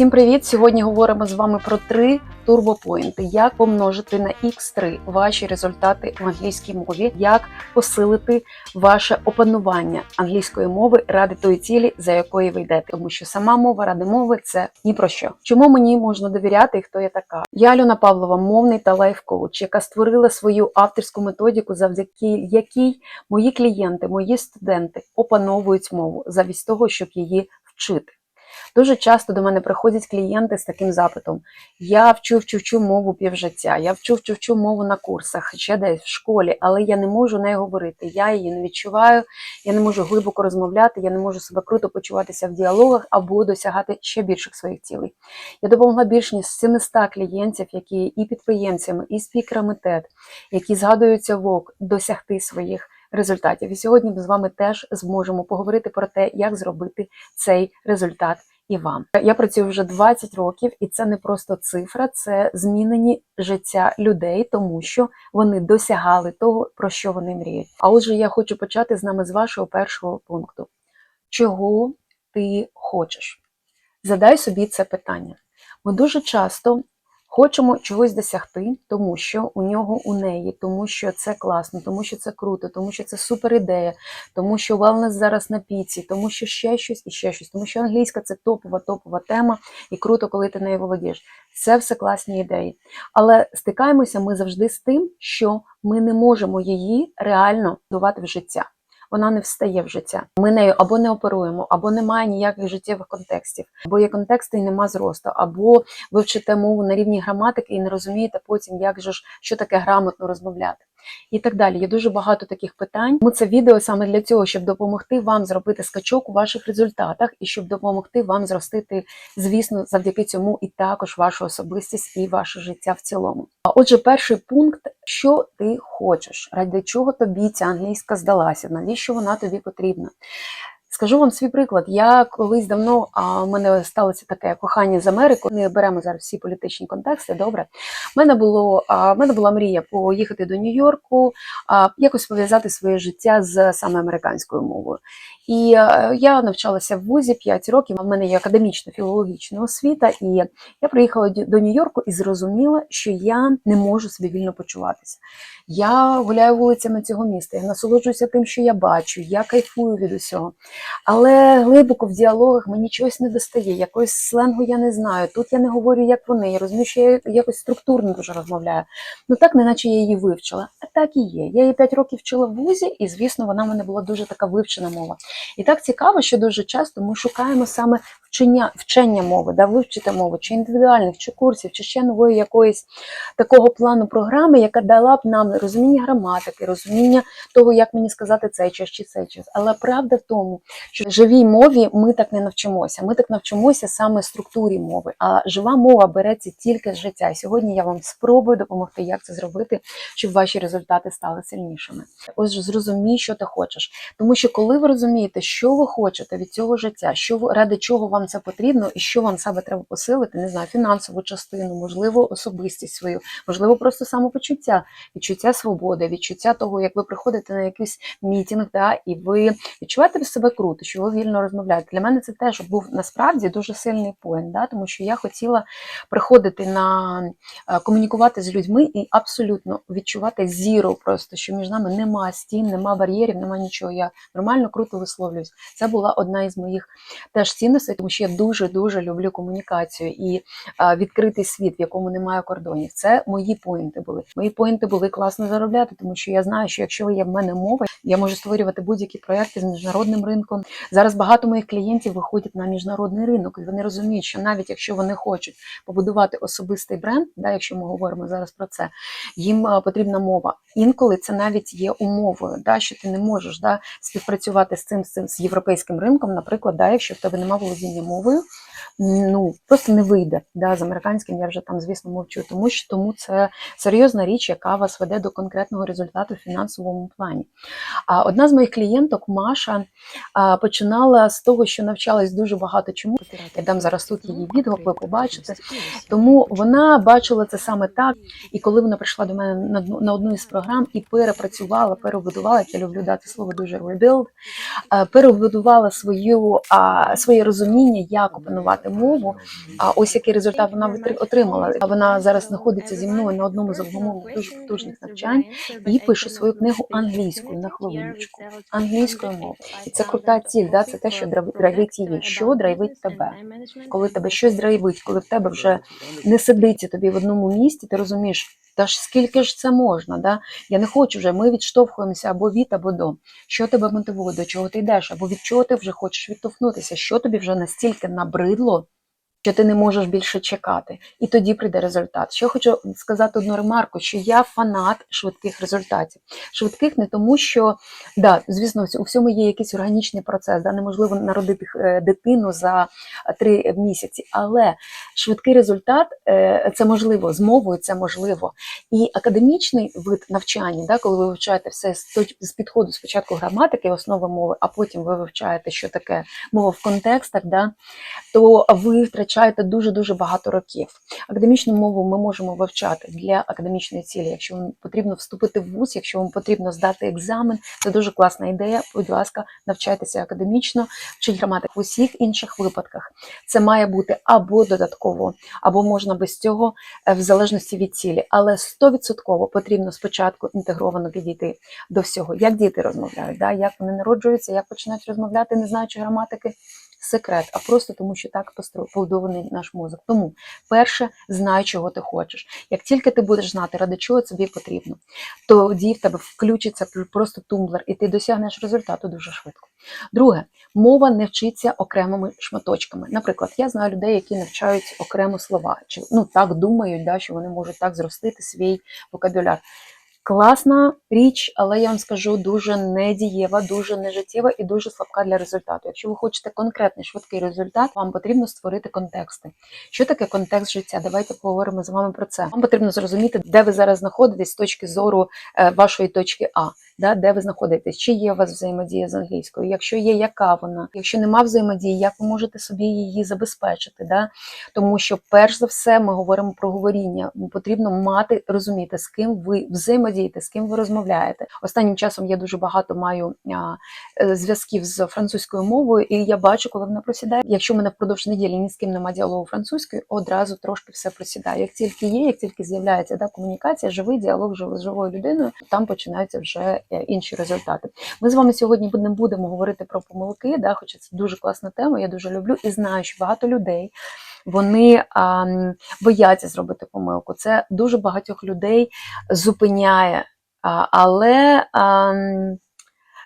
Всім привіт! Сьогодні говоримо з вами про три турбопоінти, як помножити на x3 ваші результати в англійській мові, як посилити ваше опанування англійської мови ради тої цілі, за якої ви йдете. Тому що сама мова ради мови це ні про що. Чому мені можна довіряти і хто я така? Я Альона Павлова, мовний та лайф-коуч, яка створила свою авторську методику, завдяки якій мої клієнти, мої студенти опановують мову замість того, щоб її вчити. Дуже часто до мене приходять клієнти з таким запитом: я вчу вчу вчу мову півжиття, я вчу вчу мову на курсах, ще десь в школі, але я не можу нею говорити. Я її не відчуваю, я не можу глибоко розмовляти, я не можу себе круто почуватися в діалогах або досягати ще більших своїх цілей. Я допомогла більш ніж 700 клієнтів, які і підприємцями, і спікерами TED, які згадуються ВОК, досягти своїх. Результатів і сьогодні ми з вами теж зможемо поговорити про те, як зробити цей результат і вам. Я працюю вже 20 років, і це не просто цифра, це змінені життя людей, тому що вони досягали того, про що вони мріють. А отже, я хочу почати з нами з вашого першого пункту: чого ти хочеш? Задай собі це питання. Ми дуже часто Хочемо чогось досягти, тому що у нього у неї, тому що це класно, тому що це круто, тому що це супер ідея, тому що wellness зараз на піці, тому що ще щось і ще щось, тому що англійська це топова, топова тема, і круто, коли ти нею володієш. Це все класні ідеї. Але стикаємося ми завжди з тим, що ми не можемо її реально давати в життя вона не встає в життя. Ми нею або не оперуємо, або немає ніяких життєвих контекстів, бо є контексти і нема зросту, або ви вчите мову на рівні граматики і не розумієте потім, як же ж що таке грамотно розмовляти. І так далі. Є дуже багато таких питань. Ми це відео саме для цього, щоб допомогти вам зробити скачок у ваших результатах і щоб допомогти вам зростити, звісно, завдяки цьому і також вашу особистість і ваше життя в цілому. А отже, перший пункт, що ти хочеш, ради чого тобі ця англійська здалася, навіщо вона тобі потрібна? Скажу вам свій приклад. Я колись давно а, в мене сталося таке кохання з Америку. Не беремо зараз всі політичні контексти. Добре, в мене було а, в мене була мрія поїхати до Нью-Йорку, якось пов'язати своє життя з саме американською мовою. І я навчалася в вузі 5 років. У мене є академічна філологічна освіта, і я приїхала до Нью-Йорку і зрозуміла, що я не можу собі вільно почуватися. Я гуляю вулицями цього міста, я насолоджуюся тим, що я бачу, я кайфую від усього. Але глибоко в діалогах мені чогось не достає, якогось сленгу я не знаю. Тут я не говорю, як вони. Я розумію, що я якось структурно дуже розмовляю. Ну так, неначе я її вивчила. А так і є. Я її 5 років вчила в вузі, і, звісно, вона в мене була дуже така вивчена мова. І так цікаво, що дуже часто ми шукаємо саме вчення вчення мови, да, вивчити мову, чи індивідуальних, чи курсів, чи ще нової якоїсь такого плану програми, яка дала б нам розуміння граматики, розуміння того, як мені сказати цей час чи цей час. Але правда в тому, що в живій мові ми так не навчимося. Ми так навчимося саме структурі мови. А жива мова береться тільки з життя. І сьогодні я вам спробую допомогти, як це зробити, щоб ваші результати стали сильнішими. Ось зрозумій, що ти хочеш. Тому що коли ви розумієте, що ви хочете від цього життя, що ви ради чого вам це потрібно, і що вам себе треба посилити, не знаю, фінансову частину, можливо, особистість свою, можливо, просто самопочуття, відчуття свободи, відчуття того, як ви приходите на якийсь мітінг, да, і ви відчуваєте себе круто, що ви вільно розмовляєте. Для мене це теж був насправді дуже сильний поінт, да, тому що я хотіла приходити на комунікувати з людьми і абсолютно відчувати зіру, просто що між нами нема стін, нема бар'єрів, нема нічого. Я нормально круто висловлююсь. Це була одна із моїх теж цінностей, тому що я дуже дуже люблю комунікацію і відкритий світ, в якому немає кордонів. Це мої поінти були. Мої поінти були класно заробляти, тому що я знаю, що якщо є в мене мова, я можу створювати будь-які проекти з міжнародним ринком. Зараз багато моїх клієнтів виходять на міжнародний ринок, і вони розуміють, що навіть якщо вони хочуть побудувати особистий бренд, да, якщо ми говоримо зараз про це, їм потрібна мова. Інколи це навіть є умовою, да, що ти не можеш да, співпрацювати з цим цим з європейським ринком, наприклад, да, якщо в тебе немає володіння мовою, ну просто не вийде. Да, З американським я вже там, звісно, мовчу, тому що тому це серйозна річ, яка вас веде до конкретного результату в фінансовому плані. А одна з моїх клієнток, Маша, починала з того, що навчалась дуже багато чому. Я дам зараз тут її відгук, ви побачите. Тому вона бачила це саме так. І коли вона прийшла до мене на одну із програм і перепрацювала, перебудувала, як я люблю дати слово дуже rebuild, перебудувала свою, своє розуміння, як опанувати мову. А ось який результат вона отримала. Вона зараз знаходиться зі мною на одному з обгумовних дуже потужних навчань і пише свою книгу англійською на хвилиночку, англійською мовою. І це крута ціль, да? це те, що драйв- драйвить її. Що драйвить тебе? Коли тебе щось драйвить, коли в тебе вже не сидиться тобі в одному місці, ти розумієш, та ж скільки ж це можна? Да? Я не хочу вже. Ми відштовхуємося або від, або до. Що тебе мотивує, до чого ти йдеш, або від чого ти вже хочеш відтовхнутися, що тобі вже настільки набридло, що ти не можеш більше чекати, і тоді прийде результат. Що хочу сказати одну ремарку, що я фанат швидких результатів. Швидких не тому, що да, звісно, у всьому є якийсь органічний процес, да, неможливо народити е, дитину за три місяці, але швидкий результат е, це можливо, з мовою це можливо. І академічний вид навчання, да, коли ви вивчаєте все з підходу спочатку граматики, основи мови, а потім ви вивчаєте, що таке мова в контекстах, да, то ви втрачаєте дуже-дуже багато років. Академічну мову ми можемо вивчати для академічної цілі. Якщо вам потрібно вступити в вуз, якщо вам потрібно здати екзамен, це дуже класна ідея. Будь ласка, навчайтеся академічно, вчіть граматику в усіх інших випадках. Це має бути або додатково, або можна без цього, е, в залежності від цілі. Але 100% потрібно спочатку інтегровано підійти до всього, як діти розмовляють, да? як вони народжуються, як починають розмовляти, не знаючи граматики. Секрет, а просто тому, що так побудований наш мозок. Тому перше, знай, чого ти хочеш. Як тільки ти будеш знати, ради чого тобі потрібно, тоді в тебе включиться пр- просто тумблер, і ти досягнеш результату дуже швидко. Друге, мова не вчиться окремими шматочками. Наприклад, я знаю людей, які навчають окремо слова, чи ну так думають, да, що вони можуть так зростити свій вокабуляр. Класна річ, але я вам скажу дуже недієва, дуже нежиттєва і дуже слабка для результату. Якщо ви хочете конкретний швидкий результат, вам потрібно створити контексти. Що таке контекст життя? Давайте поговоримо з вами про це. Вам потрібно зрозуміти, де ви зараз знаходитесь з точки зору е, вашої точки А, да, де ви знаходитесь, чи є у вас взаємодія з англійською. Якщо є, яка вона? Якщо нема взаємодії, як ви можете собі її забезпечити? Да? Тому що, перш за все, ми говоримо про говоріння. Потрібно мати розуміти, з ким ви взаємодієте, з ким ви розмовляєте. Останнім часом я дуже багато маю е, зв'язків з французькою мовою, і я бачу, коли вона просідає. Якщо в мене впродовж неділі ні з ким немає діалогу французькою, одразу трошки все просідає. Як тільки є, як тільки з'являється да, комунікація, живий діалог з живою людиною, там починаються вже інші результати. Ми з вами сьогодні не будемо говорити про помилки, да, хоча це дуже класна тема. Я дуже люблю і знаю, що багато людей. Вони а, бояться зробити помилку. Це дуже багатьох людей зупиняє. А, але а,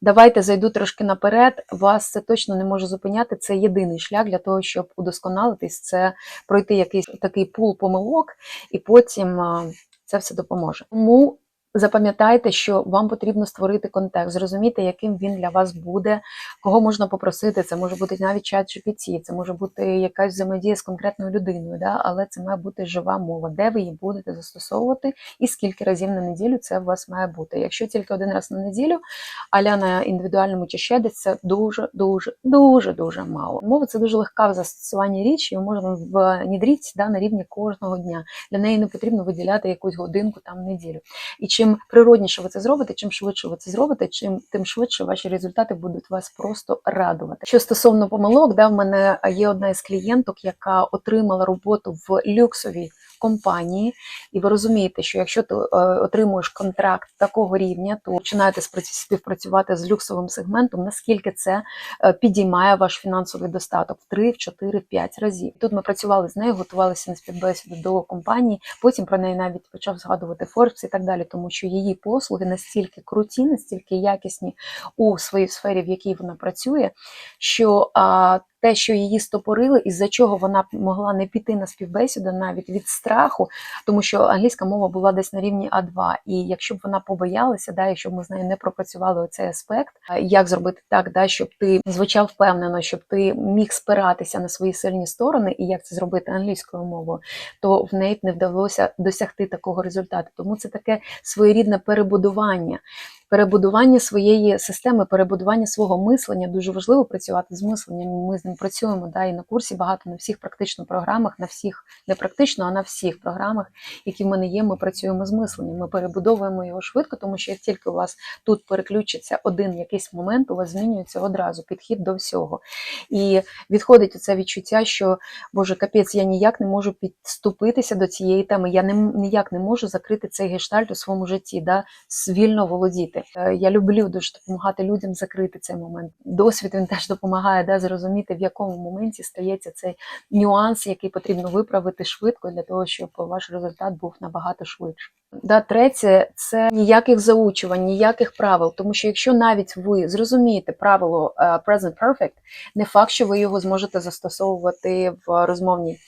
давайте зайду трошки наперед. Вас це точно не може зупиняти. Це єдиний шлях для того, щоб удосконалитись, це пройти якийсь такий пул помилок, і потім а, це все допоможе. Тому запам'ятайте, що вам потрібно створити контекст, зрозуміти, яким він для вас буде, кого можна попросити. Це може бути навіть чат GPT, це може бути якась взаємодія з конкретною людиною, да? але це має бути жива мова, де ви її будете застосовувати і скільки разів на неділю це у вас має бути. Якщо тільки один раз на неділю, аля на індивідуальному чи ще десь, це дуже, дуже, дуже, дуже мало. Мова це дуже легка в застосуванні річ, її можна внідрити да, на рівні кожного дня. Для неї не потрібно виділяти якусь годинку там неділю. І чим природніше ви це зробите, чим швидше ви це зробите, чим тим швидше ваші результати будуть вас просто радувати. Що стосовно помилок, да, в мене є одна із клієнток, яка отримала роботу в люксовій компанії, і ви розумієте, що якщо ти е, отримуєш контракт такого рівня, то починаєте співпрацювати з люксовим сегментом, наскільки це е, підіймає ваш фінансовий достаток в 3, в 4, в 5 разів. Тут ми працювали з нею, готувалися на співбесіду до компанії. Потім про неї навіть почав згадувати Forbes і так далі, тому що її послуги настільки круті, настільки якісні у своїй сфері, в якій вона працює, що те, що її стопорили, із-за чого вона могла не піти на співбесіду навіть від страху, тому що англійська мова була десь на рівні А2. І якщо б вона побоялася, да, якщо б ми з нею не пропрацювали цей аспект, як зробити так, да, щоб ти звучав впевнено, щоб ти міг спиратися на свої сильні сторони, і як це зробити англійською мовою, то в неї б не вдалося досягти такого результату. Тому це таке своєрідне перебудування. Перебудування своєї системи, перебудування свого мислення дуже важливо працювати з мисленням. Ми з ним працюємо да, і на курсі багато на всіх практично програмах, на всіх не практично, а на всіх програмах, які в мене є. Ми працюємо з мисленням. Ми перебудовуємо його швидко, тому що як тільки у вас тут переключиться один якийсь момент, у вас змінюється одразу підхід до всього. І відходить оце відчуття, що Боже, капець, я ніяк не можу підступитися до цієї теми. Я не ніяк не можу закрити цей гештальт у своєму житті, да, вільно володіти. Е, Я люблю дуже допомагати людям закрити цей момент. Досвід він теж допомагає да, зрозуміти, в якому моменті стається цей нюанс, який потрібно виправити швидко для того, щоб ваш результат був набагато швидше. Да, третє це ніяких заучувань, ніяких правил. Тому що якщо навіть ви зрозумієте правило е, present perfect, не факт, що ви його зможете застосовувати в розмовній.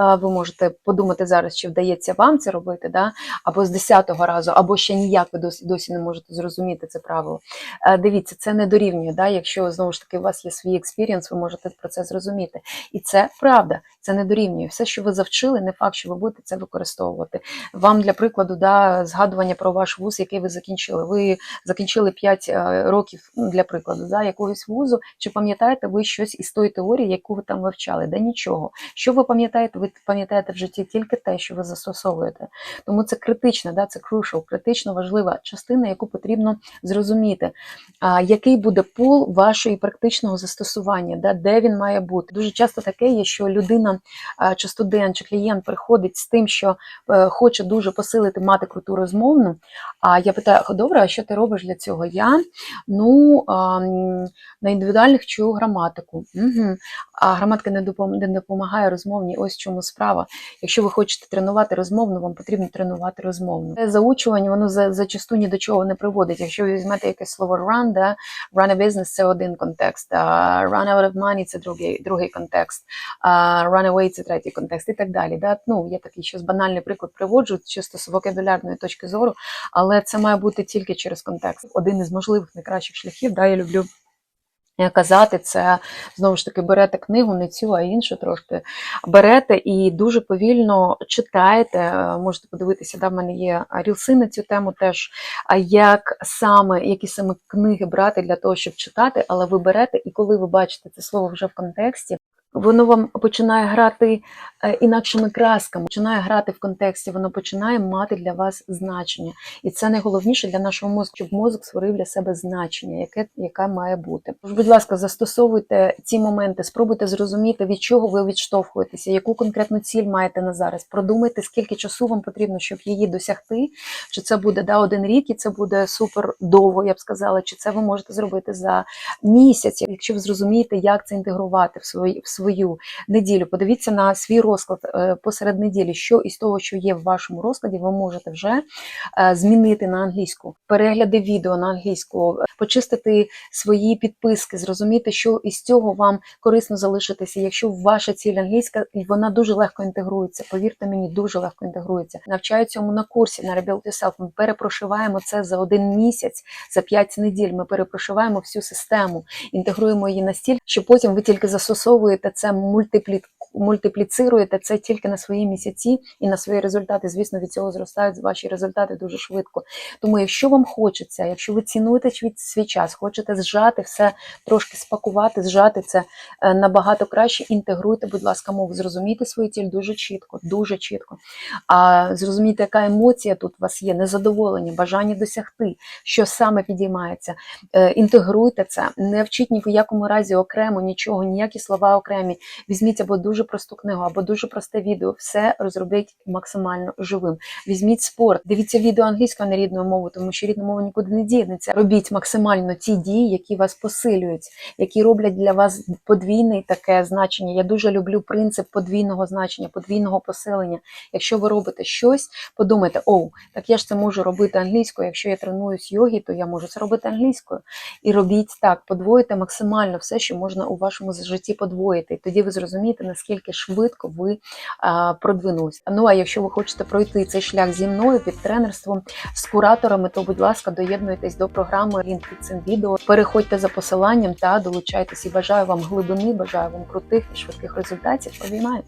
Е, Ви можете подумати зараз, чи вдається вам це робити, да? або з 10-го разу, або ще ніяк ви досі, досі не можете зрозуміти це правило. Е, Дивіться, це не дорівнює. Да? Якщо знову ж таки у вас є свій експірієнс, ви можете про це зрозуміти. І це правда, це не дорівнює. Все, що ви завчили, не факт, що ви будете це використовувати. Вам для прикладу, да, згадування про ваш вуз, який ви закінчили. Ви закінчили 5 років ну, для прикладу, да, якогось вузу. Чи пам'ятаєте ви щось із тої теорії, яку ви там вивчали? Да нічого. Що ви пам'ятаєте? Ви пам'ятаєте в житті тільки те, що ви застосовуєте. Тому це критична, да, це crucial, критично важлива частина, яку потрібно зрозуміти. А, який буде пул вашої практичного застосування, да, де він має бути. Дуже часто таке є, що людина, чи студент, чи клієнт приходить з тим, що е, хоче дуже посилити мати круту розмовну. А я питаю, добре, а що ти робиш для цього? Я ну на індивідуальних вчу граматику. Угу. А граматика не допомагає розмовній. Ось в чому справа. Якщо ви хочете тренувати розмовну, вам потрібно тренувати розмовну. Це заучування, воно за, зачасту ні до чого не приводить. Якщо ви візьмете якесь слово run, да, run a business – це один контекст, а run out of money – це другий, другий контекст, а run away – це третій контекст і так далі. Да? Ну, я такий щось банальний приклад приводжу, чисто з вокабулярної точки зору, але це має бути тільки через контекст. Один із можливих найкращих шляхів, да, я люблю казати, це знову ж таки берете книгу, не цю, а іншу трошки. Берете і дуже повільно читаєте. Е, Можете подивитися, да, в мене є рілси на цю тему теж. А як саме, які саме книги брати для того, щоб читати, але ви берете, і коли ви бачите це слово вже в контексті, воно вам починає грати е, інакшими красками, починає грати в контексті, воно починає мати для вас значення. І це найголовніше для нашого мозку, щоб мозок створив для себе значення, яке, яке має бути. Тож, будь ласка, застосовуйте ці моменти, спробуйте зрозуміти, від чого ви відштовхуєтеся, яку конкретну ціль маєте на зараз. Продумайте, скільки часу вам потрібно, щоб її досягти. Чи це буде да, один рік, і це буде супер довго, я б сказала, чи це ви можете зробити за місяць, якщо ви зрозумієте, як це інтегрувати в свою, в свою неділю. Подивіться на свій розклад е, посеред неділі, що із того, що є в вашому розкладі, ви можете вже е, змінити на англійську, перегляди відео на англійську, почистити свої підписки, зрозуміти, що із цього вам корисно залишитися. Якщо ваша ціль англійська, і вона дуже легко інтегрується. Повірте мені, дуже легко інтегрується. Навчаю цьому на курсі на Rebuild Yourself. Ми перепрошиваємо це за один місяць, за 5 неділь. Ми перепрошиваємо всю систему, інтегруємо її настільки, що потім ви тільки застосовуєте це мультиплі... мультипліцируєте це тільки на свої місяці і на свої результати. Звісно, від цього зростають ваші результати дуже швидко. Тому, якщо вам хочеться, якщо ви цінуєте свій- час, хочете зжати все, трошки спакувати, зжати це е, набагато краще, інтегруйте, будь ласка, мову, зрозумійте свою ціль дуже чітко, дуже чітко. А зрозумійте, яка емоція тут у вас є, незадоволення, бажання досягти, що саме підіймається. Е, Інтегруйте це, не вчіть ні в якому разі окремо нічого, ніякі слова окремі. Візьміть або дуже просту книгу, або дуже просте відео. Все розробіть максимально живим. Візьміть спорт, дивіться відео англійською а не рідною мовою, тому що рідна мова нікуди не дінеться. Робіть максимально ті дії, які вас посилюють, які роблять для вас подвійне таке значення. Я дуже люблю принцип подвійного значення, подвійного посилення. Якщо ви робите щось, подумайте, оу, так я ж це можу робити англійською. Якщо я тренуюсь йогі, то я можу це робити англійською. І робіть так, подвоїте максимально все, що можна у вашому житті подвоїти. І тоді ви зрозумієте, наскільки швидко ви а, продвинулись. Ну а якщо ви хочете пройти цей шлях зі мною під тренерством з кураторами, то будь ласка, доєднуйтесь до програми лінк під цим відео. Переходьте за посиланням та долучайтесь. І бажаю вам глибини, бажаю вам крутих і швидких результатів. Обіймаю.